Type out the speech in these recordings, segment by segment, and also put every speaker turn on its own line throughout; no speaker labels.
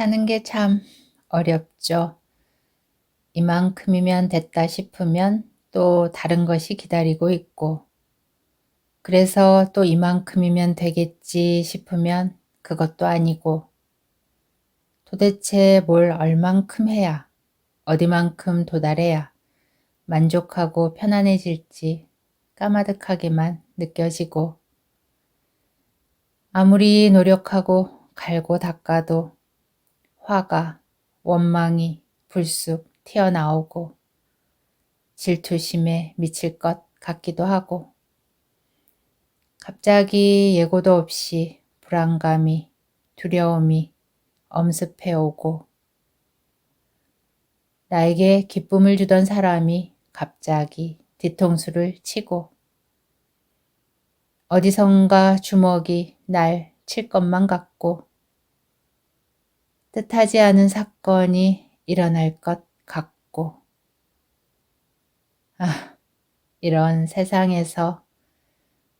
사는 게 참 어렵죠. 이만큼이면 됐다 싶으면 또 다른 것이 기다리고 있고, 그래서 또 이만큼이면 되겠지 싶으면 그것도 아니고, 도대체 뭘 얼만큼 해야, 어디만큼 도달해야 만족하고 편안해질지 까마득하게만 느껴지고, 아무리 노력하고 갈고 닦아도 화가, 원망이 불쑥 튀어나오고 질투심에 미칠 것 같기도 하고 갑자기 예고도 없이 불안감이, 두려움이 엄습해 오고 나에게 기쁨을 주던 사람이 갑자기 뒤통수를 치고 어디선가 주먹이 날 칠 것만 같고 뜻하지 않은 사건이 일어날 것 같고 아, 이런 세상에서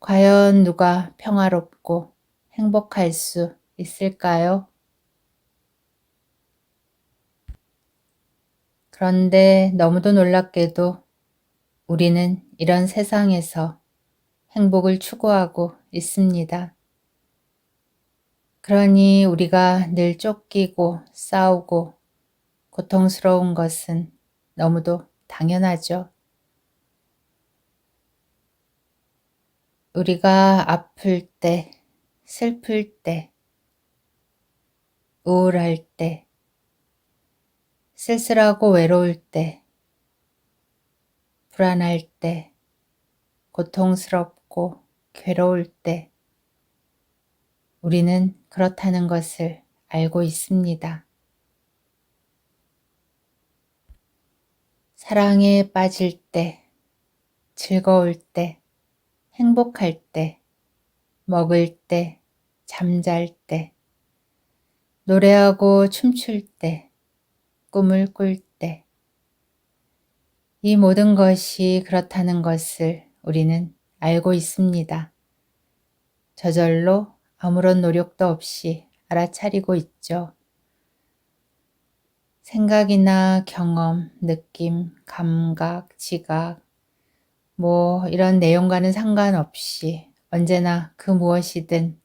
과연 누가 평화롭고 행복할 수 있을까요? 그런데 너무도 놀랍게도 우리는 이런 세상에서 행복을 추구하고 있습니다. 그러니 우리가 늘 쫓기고 싸우고 고통스러운 것은 너무도 당연하죠. 우리가 아플 때, 슬플 때, 우울할 때, 쓸쓸하고 외로울 때, 불안할 때, 고통스럽고 괴로울 때, 우리는 그렇다는 것을 알고 있습니다. 사랑에 빠질 때, 즐거울 때, 행복할 때, 먹을 때, 잠잘 때, 노래하고 춤출 때, 꿈을 꿀 때, 이 모든 것이 그렇다는 것을 우리는 알고 있습니다. 저절로 아무런 노력도 없이 알아차리고 있죠. 생각이나 경험, 느낌, 감각, 지각, 뭐 이런 내용과는 상관없이 언제나 그 무엇이든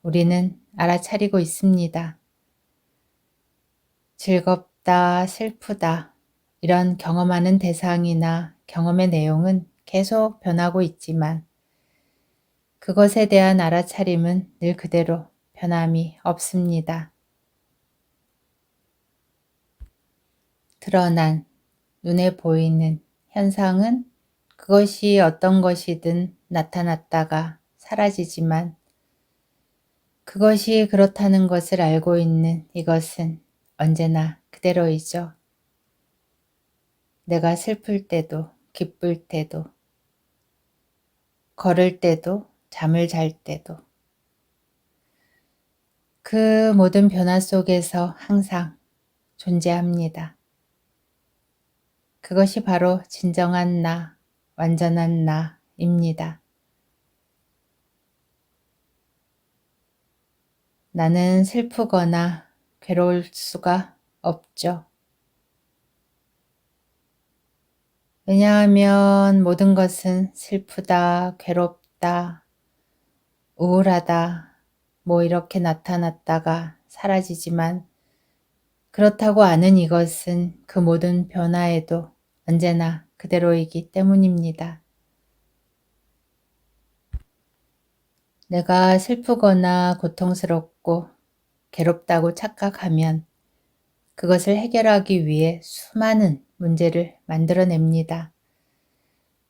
우리는 알아차리고 있습니다. 즐겁다, 슬프다, 이런 경험하는 대상이나 경험의 내용은 계속 변하고 있지만 그것에 대한 알아차림은 늘 그대로 변함이 없습니다. 드러난 눈에 보이는 현상은 그것이 어떤 것이든 나타났다가 사라지지만 그것이 그렇다는 것을 알고 있는 이것은 언제나 그대로이죠. 내가 슬플 때도 기쁠 때도 걸을 때도 잠을 잘 때도 그 모든 변화 속에서 항상 존재합니다. 그것이 바로 진정한 나, 완전한 나입니다. 나는 슬프거나 괴로울 수가 없죠. 왜냐하면 모든 것은 슬프다, 괴롭다, 우울하다, 뭐 이렇게 나타났다가 사라지지만 그렇다고 아는 이것은 그 모든 변화에도 언제나 그대로이기 때문입니다. 내가 슬프거나 고통스럽고 괴롭다고 착각하면 그것을 해결하기 위해 수많은 문제를 만들어냅니다.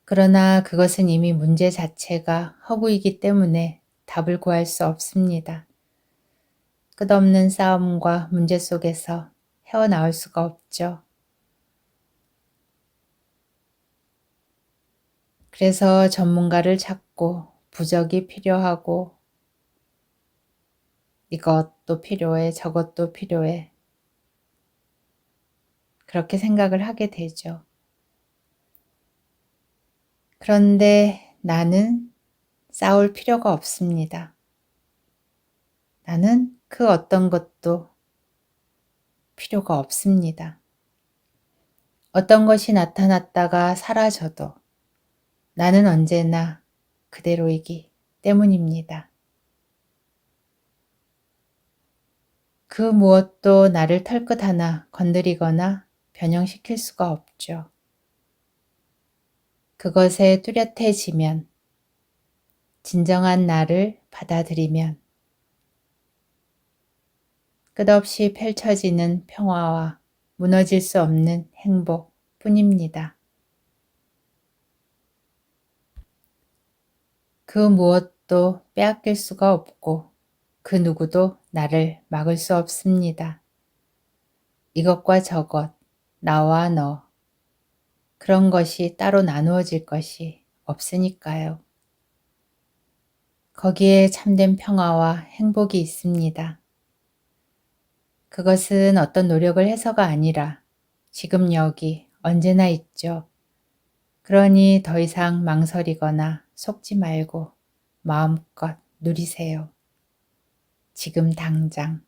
그러나 그것은 이미 문제 자체가 허구이기 때문에 답을 구할 수 없습니다. 끝없는 싸움과 문제 속에서 헤어나올 수가 없죠. 그래서 전문가를 찾고 부적이 필요하고 이것도 필요해, 저것도 필요해. 그렇게 생각을 하게 되죠. 그런데 나는 싸울 필요가 없습니다. 나는 그 어떤 것도 필요가 없습니다. 어떤 것이 나타났다가 사라져도 나는 언제나 그대로이기 때문입니다. 그 무엇도 나를 털끝 하나 건드리거나 변형시킬 수가 없죠. 그것에 뚜렷해지면, 진정한 나를 받아들이면, 끝없이 펼쳐지는 평화와 무너질 수 없는 행복 뿐입니다. 그 무엇도 빼앗길 수가 없고 그 누구도 나를 막을 수 없습니다. 이것과 저것, 나와 너, 그런 것이 따로 나누어질 것이 없으니까요. 거기에 참된 평화와 행복이 있습니다. 그것은 어떤 노력을 해서가 아니라 지금 여기 언제나 있죠. 그러니 더 이상 망설이거나 속지 말고 마음껏 누리세요. 지금 당장.